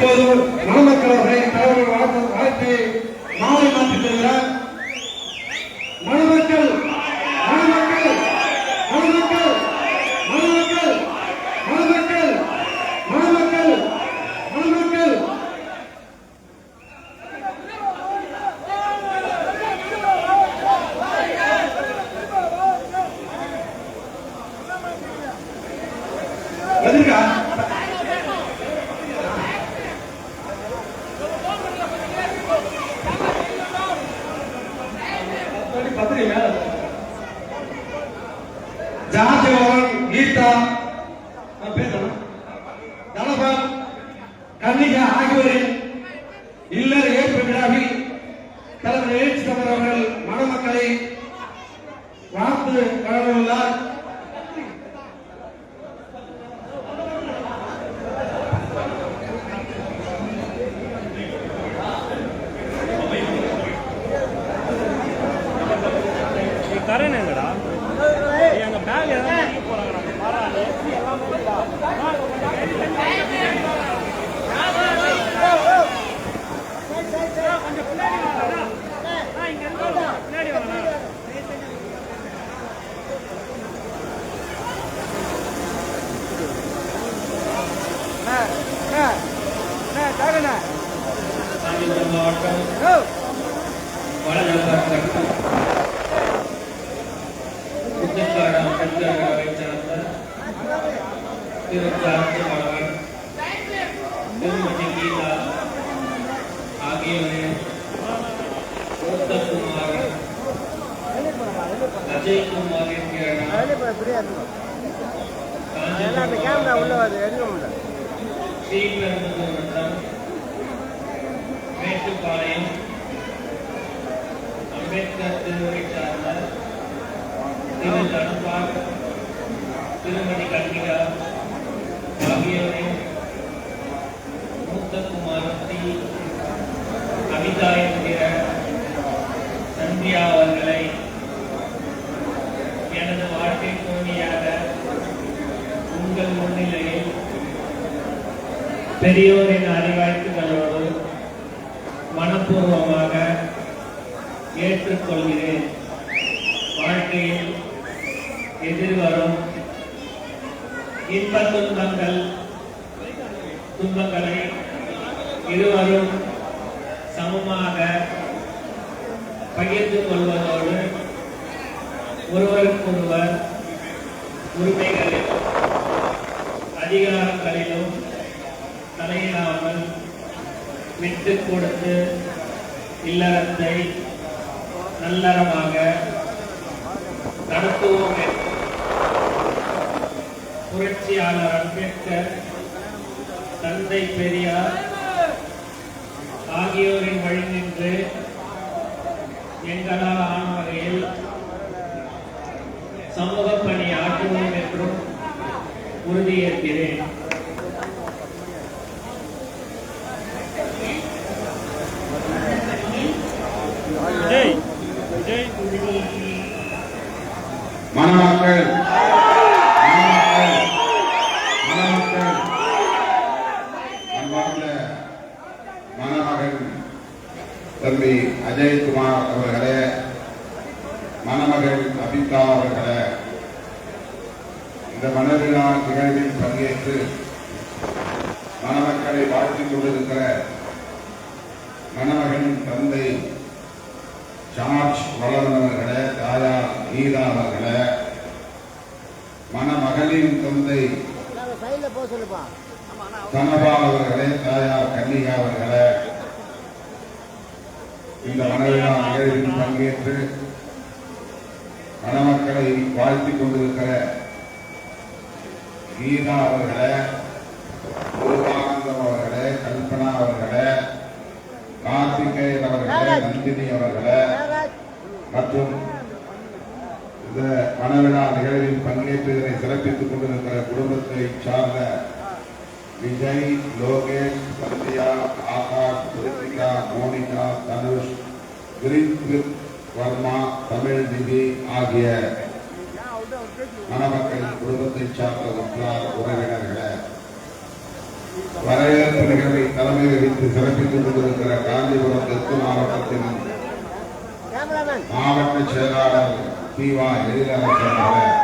இப்போது மணமக்கள் அவர்களை தலைவர் வாழ்த்து வாழ்த்தி மாலை மாற்றித் தருகிறார் மணமக்கள் மணமக்கள் மணமக்கள் மணமக்கள் மணமக்கள் மணமக்கள் மணமக்கள். புத்தக்காடு அம்பேத்கர் சார்ந்த திரு காந்தி மகன் திருமதி கீதா ஆகியோரின் மூத்தகுமார் அஜய்குமார் என்கிற மேட்டுப்பாளையம் அம்பேத்கர் திரு தனுபால் திருமதி கன்னிகா ஆகியோரின் மூத்த குமாரத்தி அமிதா என்கிற சந்தியா அவர்களை எனது வாழ்க்கை துணையாக உங்கள் முன்னிலையில் பெரியோரின் அறிவாய்ப்புகளோடு மனப்பூர்வமாக ஏற்றுக்கொள்கிறேன். வாழ்க்கையில் எதிர்வரும் இன்ப துன்பங்கள் துன்பங்களை இருவரும் சமமாக பகிர்ந்து கொள்வதோடு ஒருவருக்கொருவர் உரிமைகளிலும் அதிகாரங்களிலும் தலையிடாமல் விட்டு கொடுத்து இல்லறத்தை நல்லறமாக நடத்துவோம் என்று புரட்சியாளர் அம்பேத்கர் தந்தை பெரியார் ஆகியோரின் வழி நின்று எங்களால் ஆன வகையில் சமூக பணி ஆற்றுவோம் என்றும் உறுதியேற்கிறேன் விஜய் விஜய் மணமக்கள் மணமக்கள் மணமக்கள் அன்பார்ந்த மணமகன் தம்பி அஜய்குமார் அவர்களே மணமகள் அபிதா அவர்களே இந்த மனவிழா நிகழ்வில் பங்கேற்று மணமக்களை வாழ்த்திக் கொண்டிருக்கிற மணமகனின் தந்தை ஜார்ஜ் வளவன் அவர்களே தாயார் கீதா அவர்களே மணமகளின் தந்தை சைடில் போக சொல்லுப்பா. தனபா அவர்களே தாயார் கன்னிகா அவர்களே இந்த மனவிழா நிகழ்வில் பங்கேற்று மணமக்களை வாழ்த்திக் கொண்டிருக்கிற கீதா அவர்களே முருகானந்தம் அவர்களே கல்பனா அவர்களே கார்த்திகேயன் அவர்களே நந்தினி அவர்களே மற்றும் இந்த மனவிழா நிகழ்வில் பங்கேற்று இதனை சிறப்பித்துக் கொண்டிருக்கிற குடும்பத்தை சார்ந்த விஜய் லோகேஷ் சந்தியா ஆகாஷ் கிருத்திகா மோனிகா தனுஷ் கிரீன் வர்மா தமிழ் நிதி ஆகிய மணமக்கள் குடும்பத்தை சார்ந்த உற்றார் உறவினர்களை வரவேற்பு நிகழ்வை தலைமை வகித்து சிறப்பித்துக் கொண்டிருக்கிற காஞ்சிபுரம் தெற்கு மாவட்டத்தின் மாவட்ட செயலாளர் தீவா எழிலரசன் அவர்கள்.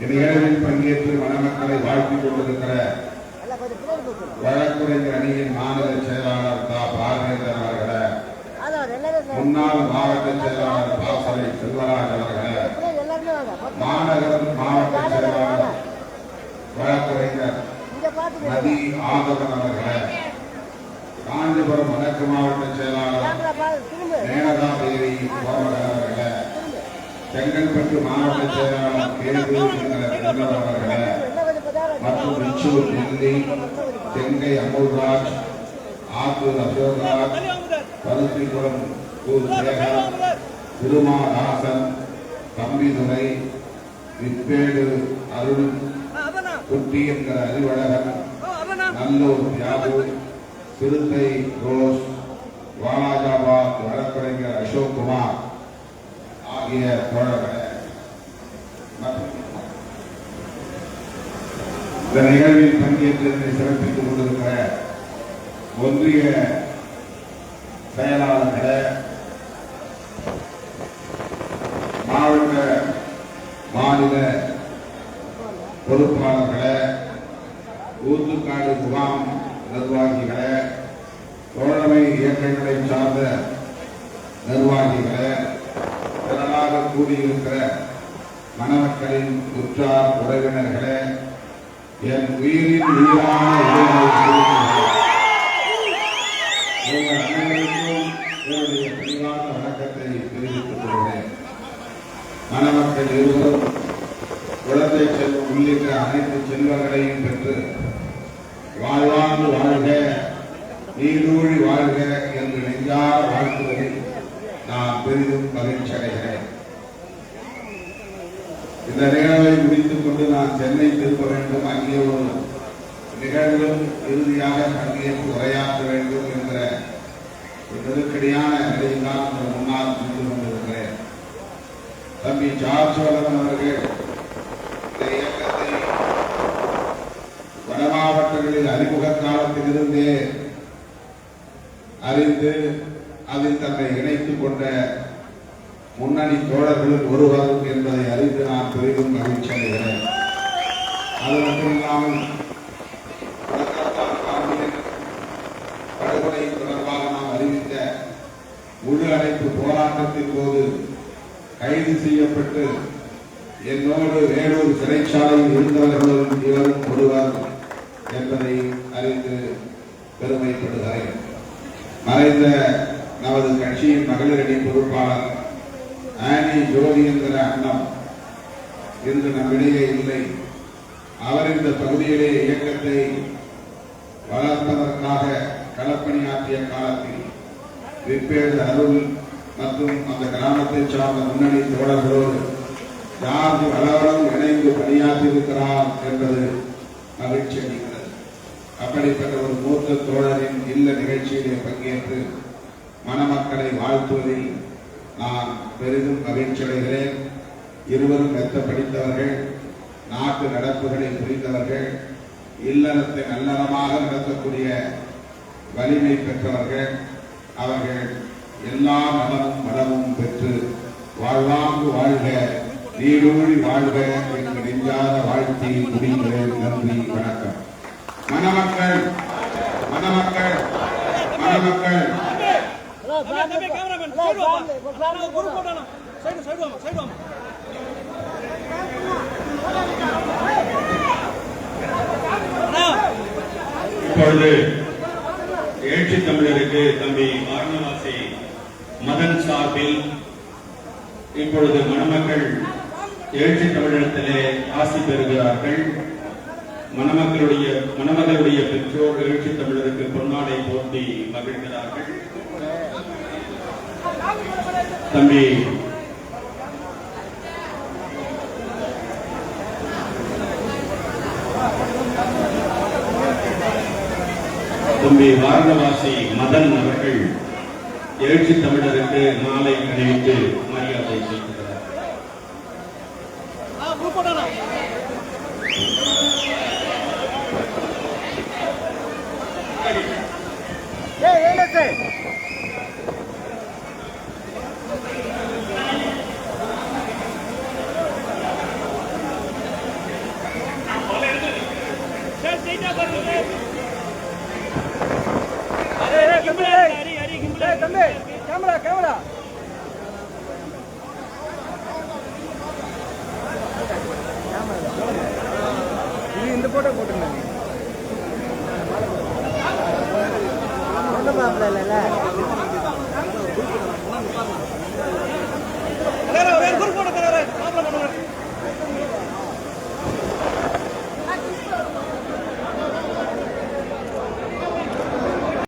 இந்நிகழ்வில் பங்கேற்று மணமக்களை வாழ்த்திக் கொண்டிருக்கிற வழக்குரைஞர் அணியின் மாநில செயலாளர் தா. பாரதியன் அவர்கள். முன்னாள் மாவட்ட செயலாளர் பாசறை செல்வராஜ் அவர்கள் மாநகரம் மாவட்ட செயலாளர் வழக்கறிஞர் நதி ஆதவன் அவர்கள் காஞ்சிபுரம் வடக்கு மாவட்ட செயலாளர் மேனகா தேவி அவர்கள் செங்கல்பட்டு மாவட்ட செயலாளர் கேது அவர்கள் மற்றும் ரிச்சூர் டெல்லி தெங்கை அமுல்ராஜ் ஆத்தூர் அசோக்ராஜ் பருத்திபுரம் திருமாதாசன் தம்பிதுரை விப்பேடு அருள் குட்டி என்கிற அறிவழகன் நல்லூர் தியாகு சிறுத்தை ரோஸ் வாலாஜாபாத் வழக்கறிஞர் அசோக் குமார் ஆகிய தோழர்களே. இந்த நிகழ்வில் பங்கேற்று இதனை சிறப்பித்துக் கொண்டிருக்கிற ஒன்றிய செயலாளர்களே மாவட்ட மாநில பொறுப்பாளர்களை ஊத்துக்காடு முகாம் நிர்வாகிகளை தோழமை இயக்கங்களை சார்ந்த நிர்வாகிகளை திரளாக கூடியிருக்கிற மணமக்களின் உற்றார் உறவினர்களே என் உயிரின் உயிரான அனைவருக்கும் என்னுடைய பணிவான வணக்கத்தை தெரிவித்துக் கொள்கிறேன். மணமக்கள் இருவரும் குழந்தை செல்வம் உள்ளிட்ட அனைத்து செல்வங்களையும் பெற்று வாழ்வாழ்ந்து வாழ்க நீடூழி வாழ்க என்று நெஞ்சார வாழ்த்துவதில் நான் பெரிதும் மகிழ்ச்சி அடைகிறேன். இந்த நிகழ்வை முடித்துக் கொண்டு நான் சென்னை திரும்ப வேண்டும். அங்கே ஒரு நிகழ்வில் இறுதியாக பங்கேற்று உரையாற்ற வேண்டும் என்ற ஒரு நெருக்கடியான நிலையில் தான் முன்னால் சென்று கொண்டிருக்கிறேன். தம்பி ஜார்ஜ் வளவன் அவர்கள் இந்த இயக்கத்தை வடமா மாவட்டங்களில் அறிமுக காலத்திலிருந்தே அறிந்து அதில் தன்னை இணைத்துக் கொண்ட முன்னணி தோழர்களில் ஒருவர் என்பதை அறிந்து நான் பெரிதும் மகிழ்ச்சி அடைகிறேன். அது மட்டுமில்லாமல் படுகொலை தொடர்பாக நாம் அறிவித்த முழு அடைப்பு போராட்டத்தின் போது கைது செய்யப்பட்டு என்னோடு வேலூர் சிறைச்சாலையில் இருந்தவர்களும் இவரும் ஒருவர். என்பதை அறிந்து பெருமைப்படுகிறேன். மறைந்த நமது கட்சியின் மகளிரணி பொறுப்பாளர் ஆனி ஜோதி என்கிற அண்ணம் இன்று நம்மிடையே இல்லை. அவர் இந்த பகுதியிலே இயக்கத்தை வளர்ப்பதற்காக களப்பணியாற்றிய காலத்தில் விப்பேடு அருள் மற்றும் அந்த கிராமத்தைச் சார்ந்த முன்னணி தோழர்களோடு ஜார்ஜ் வளவரம் இணைந்து பணியாற்றியிருக்கிறார் என்பது மகிழ்ச்சி அப்படிப்பட்ட ஒரு மூத்த தோழரின் இல்ல நிகழ்ச்சியிலே பங்கேற்று மணமக்களை வாழ்த்துவதில் நான் பெரிதும் மகிழ்ச்சி அடைகிறேன். இருவரும் மெத்த படித்தவர்கள் நாட்டு நடப்புகளை புரிந்தவர்கள் இல்லறத்தை நல்லறமாக நடத்தக்கூடிய வலிமை பெற்றவர்கள். அவர்கள் எல்லா நலமும் மனமும் பெற்று வாழ்வாங்கு வாழ்க நீடூழி வாழ்க என்று நெஞ்சாத வாழ்த்தி முடிகிறேன். நன்றி வணக்கம். மணமக்கள் மணமக்கள் மணமக்கள். இப்பொழுது எழுச்சி தமிழருக்கு தம்பி வாரணவாசி மதன் சார்பில் இப்பொழுது மணமக்கள் எழுச்சி தமிழகத்திலே ஆசி பெறுகிறார்கள். மணமக்களுடைய மணமகளுடைய பெற்றோர் எழுச்சி தமிழருக்கு பொன்னாடை போட்டி மகிழ்கிறார்கள் தம்பி தம்பி வாரணவாசி மதன் அவர்கள் எழுச்சி தமிழருக்கு மாலை அணிவித்து